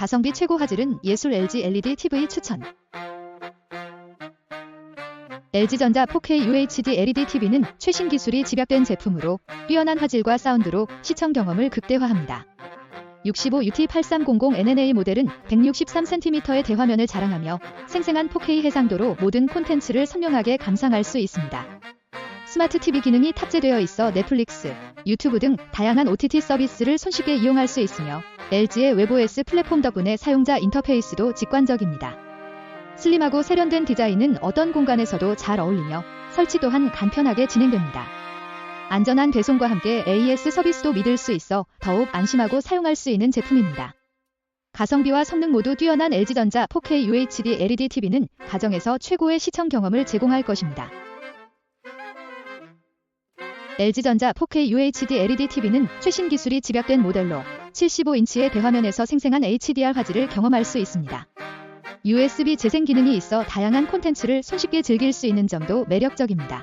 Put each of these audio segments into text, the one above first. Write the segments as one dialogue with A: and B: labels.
A: 가성비 최고 화질은 예술 LG LED TV 추천. LG전자 4K UHD LED TV는 최신 기술이 집약된 제품으로 뛰어난 화질과 사운드로 시청 경험을 극대화합니다. 65UT8300NNA 모델은 163cm의 대화면을 자랑하며 생생한 4K 해상도로 모든 콘텐츠를 선명하게 감상할 수 있습니다. 스마트 TV 기능이 탑재되어 있어 넷플릭스, 유튜브 등 다양한 OTT 서비스를 손쉽게 이용할 수 있으며 LG의 웹OS 플랫폼 덕분에 사용자 인터페이스도 직관적입니다. 슬림하고 세련된 디자인은 어떤 공간에서도 잘 어울리며 설치 또한 간편하게 진행됩니다. 안전한 배송과 함께 AS 서비스도 믿을 수 있어 더욱 안심하고 사용할 수 있는 제품입니다. 가성비와 성능 모두 뛰어난 LG전자 4K UHD LED TV는 가정에서 최고의 시청 경험을 제공할 것입니다. LG전자 4K UHD LED TV는 최신 기술이 집약된 모델로 75인치의 대화면에서 생생한 HDR 화질을 경험할 수 있습니다. USB 재생 기능이 있어 다양한 콘텐츠를 손쉽게 즐길 수 있는 점도 매력적입니다.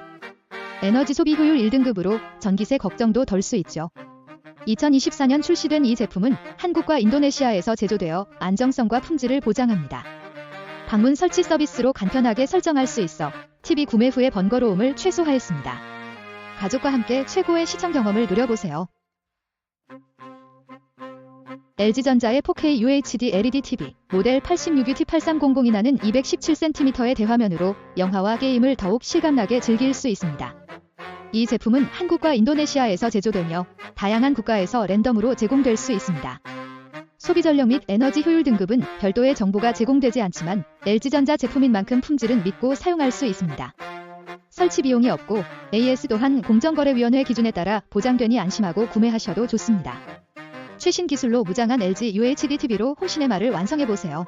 A: 에너지 소비 효율 1등급으로 전기세 걱정도 덜 수 있죠. 2024년 출시된 이 제품은 한국과 인도네시아에서 제조되어 안정성과 품질을 보장합니다. 방문 설치 서비스로 간편하게 설정할 수 있어 TV 구매 후의 번거로움을 최소화했습니다. 가족과 함께 최고의 시청 경험을 누려보세요. LG전자의 4K UHD LED TV 모델 86UT8300이 나는 217cm의 대화면으로 영화와 게임을 더욱 실감나게 즐길 수 있습니다. 이 제품은 한국과 인도네시아에서 제조되며 다양한 국가에서 랜덤으로 제공될 수 있습니다. 소비 전력 및 에너지 효율 등급은 별도의 정보가 제공되지 않지만 LG전자 제품인 만큼 품질은 믿고 사용할 수 있습니다. 설치 비용이 없고 AS 또한 공정거래위원회 기준에 따라 보장되니 안심하고 구매하셔도 좋습니다. 최신 기술로 무장한 LG UHD TV로 혼신의 말을 완성해보세요.